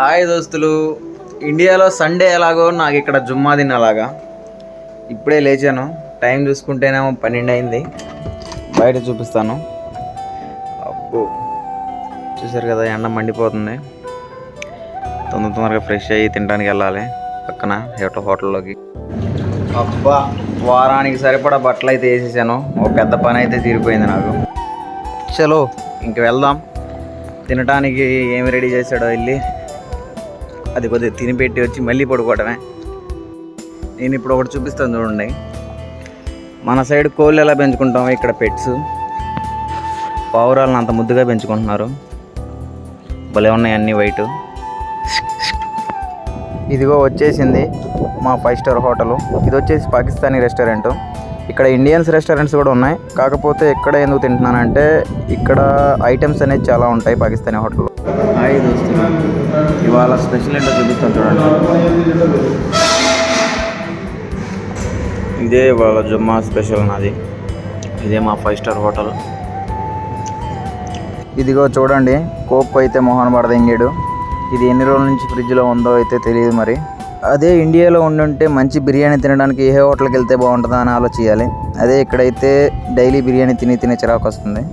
Hi దోస్తులు. ఇండియాలో Sunday ఎలాగో నాకు ఇక్కడ జుమ్మా దిన్ అలాగా ఇప్పుడే లేచాను. టైం చూసుకుంటేనేమో పన్నెండు అయింది. బయట చూపిస్తాను. అబ్బో. చూసారు కదా ఎండ మండిపోతుంది. తొందర తొందరగా ఫ్రెష్ అయ్యి తినడానికి వెళ్ళాలి. పక్కన ఏటో హోటల్లోకి. అబ్బా వారానికి సరిపడా బట్టలు అయితే వేసేసాను. ఒక పెద్ద పని అయితే తీరిపోయింది నాకు. చలో ఇంక వెళ్దాం. తినడానికి ఏమి రెడీ చేశాడో వెళ్ళి అది కొద్దిగా తిని పెట్టి వచ్చి మళ్ళీ పడుకోవడమే నేను ఇప్పుడు ఒకటి చూపిస్తాను చూడండి. మన సైడ్ కోళ్ళు ఎలా పెంచుకుంటాం ఇక్కడ పెట్స్. పావురాలను అంత ముద్దుగా పెంచుకుంటున్నారు. భలే ఉన్నాయి అన్నీ వైట్. ఇదిగో వచ్చేసింది మా ఫైవ్ స్టార్ హోటల్. ఇది వచ్చేసి పాకిస్తానీ రెస్టారెంట్. ఇక్కడ ఇండియన్స్ రెస్టారెంట్స్ కూడా ఉన్నాయి. కాకపోతే ఇక్కడ ఎందుకు తింటున్నానంటే ఇక్కడ ఐటమ్స్ అనేది చాలా ఉంటాయి పాకిస్తానీ హోటల్లో. హాయ్ దోస్తులు ఇవాళ స్పెషల్ ఏంటో చూపిస్తాను చూడండి. ఇదే ఇవాళ జుమ్మా స్పెషల్ నాది. ఇదే మా ఫైవ్ స్టార్ హోటల్. ఇదిగో చూడండి కోక్ అయితే మోహన్ పడదెంగాడు ఇది ఎన్ని రోజుల నుంచి ఫ్రిడ్జ్లో ఉందో అయితే తెలియదు మరి. అదే ఇండియాలో ఉండుంటే మంచి బిర్యానీ తినడానికి ఏ హోటల్కి వెళ్తే బాగుంటుందా అని ఆలోచించాలి అదే ఇక్కడైతే డైలీ బిర్యానీ తిని తినే చిరాకు వస్తుంది